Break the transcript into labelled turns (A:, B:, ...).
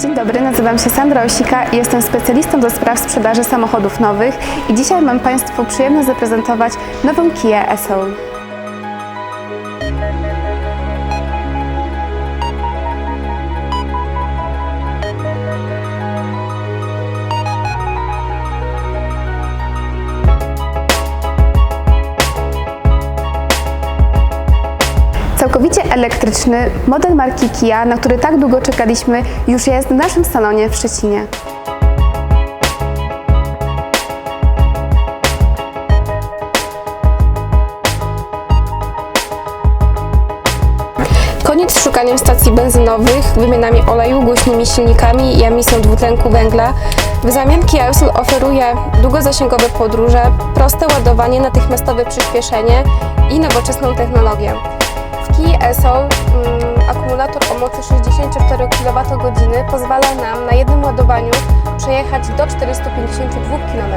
A: Dzień dobry, nazywam się Sandra Osika i jestem specjalistą do spraw sprzedaży samochodów nowych i dzisiaj mam Państwu przyjemność zaprezentować nową Kia e-Soul. Całkowicie elektryczny model marki Kia, na który tak długo czekaliśmy, już jest w naszym salonie w Szczecinie.
B: Koniec z szukaniem stacji benzynowych, wymianami oleju, głośnymi silnikami i emisją dwutlenku węgla. W zamian Kia Soul oferuje długozasięgowe podróże, proste ładowanie, natychmiastowe przyspieszenie i nowoczesną technologię. W Kia Soul mm, akumulator o mocy 64 kWh pozwala nam na jednym ładowaniu przejechać do 452 km.